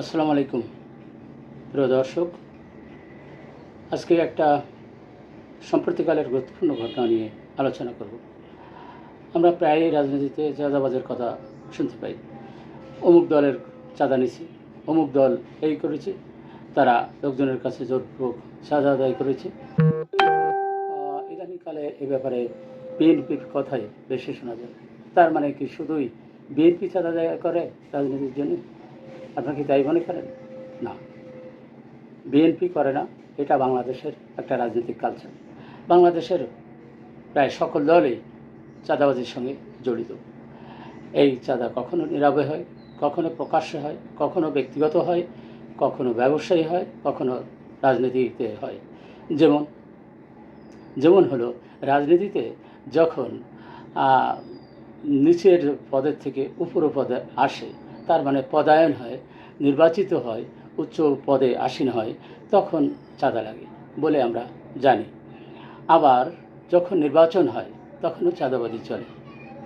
আসসালামু আলাইকুম। প্রিয় দর্শক, আজকে একটা সম্প্রতিকালের গুরুত্বপূর্ণ ঘটনা নিয়ে আলোচনা করব। আমরা প্রায়ই রাজনীতিতে চাঁদাবাজের কথা শুনতে পাই। অমুক দলের চাঁদা নিছি, অমুক দল এই করেছে, তারা লোকজনের কাছে জোরপূর্বক চাঁদা আদায় করেছে। ইদানিংকালে এ ব্যাপারে বিএনপির কথাই বেশি শোনা যায়। তার মানে কি শুধুই বিএনপি চাঁদা আদায় করে রাজনীতির জন্য? আপনারা কি তাই মনে করেন? না। বিএনপি করে না। এটা বাংলাদেশের একটা রাজনৈতিক কালচার বাংলাদেশের প্রায় সকল দলই চাঁদাবাজির সঙ্গে জড়িত। এই চাঁদা কখনো নীরবে হয়, কখনো প্রকাশ্যে হয়, কখনো ব্যক্তিগত হয়, কখনো ব্যবসায়ী হয়, কখনো রাজনীতিতে হয়। যেমন যেমন হলো, রাজনীতিতে যখন নিচের পদের থেকে উপর পদে আসে, তার মানে পদায়ন হয় নির্বাচিত হয়, উচ্চ পদে আসীন হয়, তখন চাঁদা লাগে বলে আমরা জানি। আবার যখন নির্বাচন হয়, তখনও চাঁদাবাজি চলে।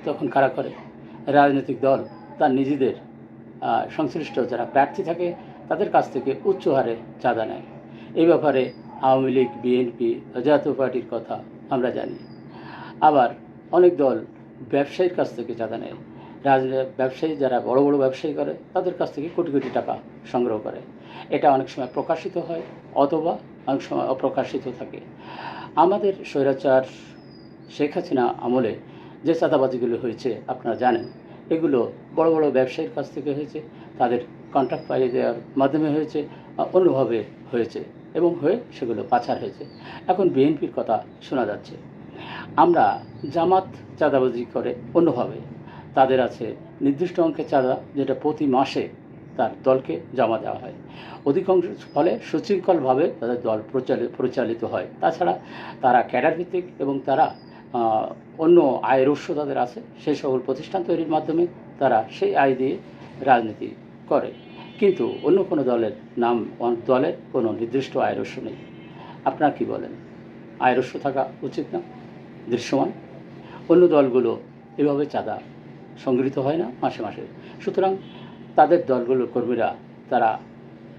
তখন কারা করে? রাজনৈতিক দল, তার নিজেদের সংশ্লিষ্ট যারা প্রার্থী থাকে, তাদের কাছ থেকে উচ্চ হারে চাঁদা নেয়। এই ব্যাপারে আওয়ামী লীগ, বিএনপি, জাতীয় পার্টির কথা আমরা জানি। আবার অনেক দল ব্যবসায়ীর কাছ থেকে চাঁদা নেয়। রাজ ব্যবসায়ী যারা বড় বড় ব্যবসায়ী করে, তাদের কাছ থেকে কোটি কোটি টাকা সংগ্রহ করে। এটা অনেক সময় প্রকাশিত হয় অথবা অনেক সময় অপ্রকাশিত থাকে। আমাদের স্বৈরাচার শেখ হাসিনা আমলে যে চাঁদাবাজিগুলো হয়েছে, আপনারা জানেন, এগুলো বড় বড় ব্যবসায়ীর কাছ থেকে হয়েছে, তাদের কন্ট্রাক্ট পাইয়ে দেওয়ার মাধ্যমে হয়েছে অন্যভাবে হয়েছে এবং হয়ে সেগুলো পাচার হয়েছে। এখন বিএনপির কথা শোনা যাচ্ছে। আমরা জামাত চাঁদাবাজি করে অন্যভাবে। তাদের আছে নির্দিষ্ট অঙ্কের চাঁদা, যেটা প্রতি মাসে তার দলকে জমা দেওয়া হয়। অধিকাংশ ফলে সুশৃঙ্খলভাবে তাদের দল প্রচালিত পরিচালিত হয়। তাছাড়া তারা ক্যাডার ভিত্তিক এবং তারা অন্য আয়ের উৎস তাদের আছে। সেই সকল প্রতিষ্ঠান তৈরির মাধ্যমে তারা সেই আয় দিয়ে রাজনীতি করে। কিন্তু অন্য কোনো দলের নাম দলের কোনো নির্দিষ্ট আয়ের উৎস নেই। আপনারা কি বলেন? আয়ের উৎস থাকা উচিত না? দৃশ্যমান? অন্য দলগুলো এভাবে চাঁদা সংগৃহীত হয় না মাসে মাসে। সুতরাং তাদের দলগুলোর কর্মীরা, তারা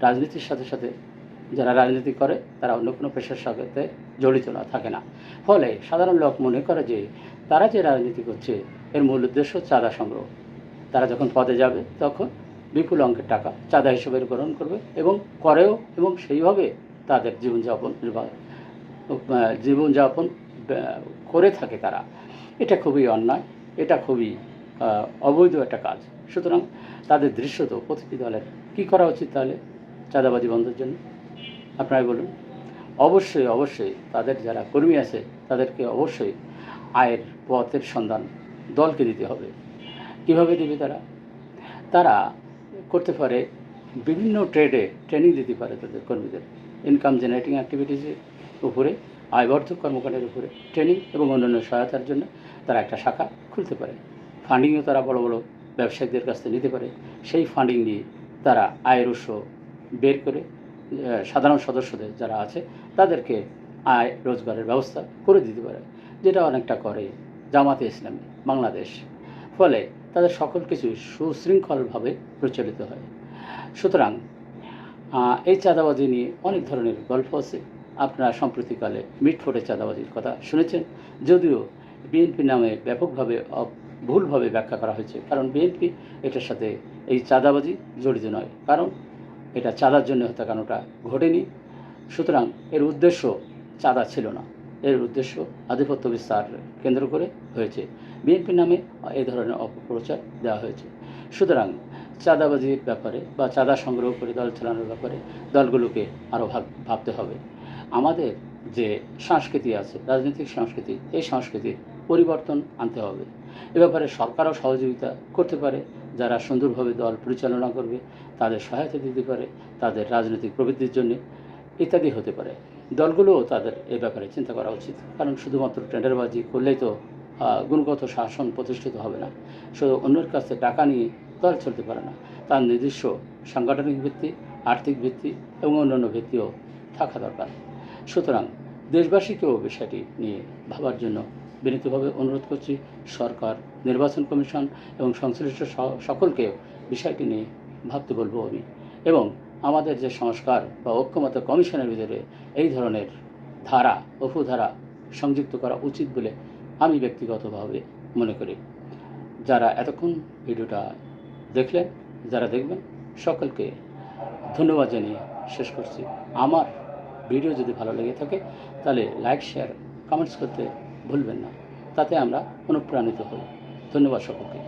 রাজনীতির সাথে সাথে যারা রাজনীতি করে, তারা অন্য কোনো পেশার সাথে জড়িত না, থাকে না। ফলে সাধারণ লোক মনে করে যে তারা যে রাজনীতি করছে, এর মূল উদ্দেশ্য চাঁদা সংগ্রহ। তারা যখন পদে যাবে, তখন বিপুল অঙ্কের টাকা চাঁদা হিসেবে গ্রহণ করবে এবং করেও এবং সেইভাবে তাদের জীবনযাপন নির্বাহ জীবনযাপন করে থাকে তারা। এটা খুবই অন্যায়, এটা খুবই অবৈধ একটা কাজ। সুতরাং তাদের দৃশ্যত প্রতিটি দলের। কী করা উচিত তাহলে চাঁদাবাজি বন্ধের জন্য? আপনারাই বলুন। অবশ্যই অবশ্যই তাদের যারা কর্মী আছে, তাদেরকে অবশ্যই আয়ের পথের সন্ধান দলকে দিতে হবে। কীভাবে দেবে তারা? তারা করতে পারে বিভিন্ন ট্রেডে ট্রেনিং দিতে পারে তাদের কর্মীদের। ইনকাম জেনারেটিং অ্যাক্টিভিটিসের উপরে, আয়বর্ধক কর্মকাণ্ডের উপরে, ট্রেনিং এবং অন্যান্য সহায়তার জন্য তারা একটা শাখা খুলতে পারে। ফান্ডিংও তারা বড় বড় ব্যবসায়ীদের কাছ থেকে নিতে পারে। সেই ফান্ডিং নিয়ে তারা আয়ের উৎস বের করে সাধারণ সদস্যদের যারা আছে, তাদেরকে আয় রোজগারের ব্যবস্থা করে দিতে পারে, যেটা অনেকটা করে জামাতে ইসলামী বাংলাদেশ। ফলে তাদের সকল কিছু সুশৃঙ্খলভাবে প্রচলিত হয়। সুতরাং এই চাঁদাবাজি নিয়ে অনেক ধরনের গল্প আছে। আপনারা সম্প্রতিকালে মিটফোটে চাঁদাবাজির কথা শুনেছেন। যদিও বিএনপি নামে ব্যাপকভাবে ভুলভাবে ব্যাখ্যা করা হয়েছে। কারণ বিএনপি এটার সাথে এই চাঁদাবাজি জড়িত নয়। কারণ এটা চাঁদার জন্য হত্যাকাণ্ডটা ঘটেনি। সুতরাং এর উদ্দেশ্য চাঁদা ছিল না। এর উদ্দেশ্য আধিপত্য বিস্তার কেন্দ্র করে হয়েছে। বিএনপি নামে এই ধরনের অপপ্রচার দেওয়া হয়েছে। সুতরাং চাঁদাবাজির ব্যাপারে বা চাঁদা সংগ্রহ করে দল চালানোর ব্যাপারে দলগুলোকে আরও ভাব, ভাবতে হবে। আমাদের যে সংস্কৃতি আছে, রাজনৈতিক সংস্কৃতি, এই সংস্কৃতির পরিবর্তন আনতে হবে। এ ব্যাপারে সরকারও সহযোগিতা করতে পারে, যারা সুন্দরভাবে দল পরিচালনা করবে, তাদের সহায়তা দিতে পারে, তাদের রাজনৈতিক প্রবৃদ্ধির জন্য ইত্যাদি হতে পারে। দলগুলোও তাদের এ ব্যাপারে চিন্তা করা উচিত, কারণ শুধুমাত্র টেন্ডারবাজি করলেই তো গুণগত শাসন প্রতিষ্ঠিত হবে না। শুধু অন্যের কাছে টাকা নিয়ে দল চলতে পারে না, তার নিজস্ব সাংগঠনিক ভিত্তি, আর্থিক ভিত্তি এবং অন্যান্য ভিত্তিও থাকা দরকার। সুতরাং দেশবাসীকেও বিষয়টি নিয়ে ভাবার জন্য বিনীতভাবে অনুরোধ করছি সরকার, নির্বাচন কমিশন এবং সংশ্লিষ্ট স- সকলকেও বিষয়টি নিয়ে ভাবতে বলব আমি। এবং আমাদের যে সংস্কার বা ঐক্যমত কমিশনের ভিতরে এই ধরনের ধারা উপধারা সংযুক্ত করা উচিত বলে আমি ব্যক্তিগতভাবে মনে করি। যারা এতক্ষণ ভিডিওটা দেখলেন, যারা দেখবেন, সকলকে ধন্যবাদ জানিয়ে শেষ করছি। আমার ভিডিও যদি ভালো লেগে থাকে, তাহলে লাইক শেয়ার কমেন্টস করতে ভুলবেন না। তাতে আমরা অনুপ্রাণিত হই। ধন্যবাদ সকলকে।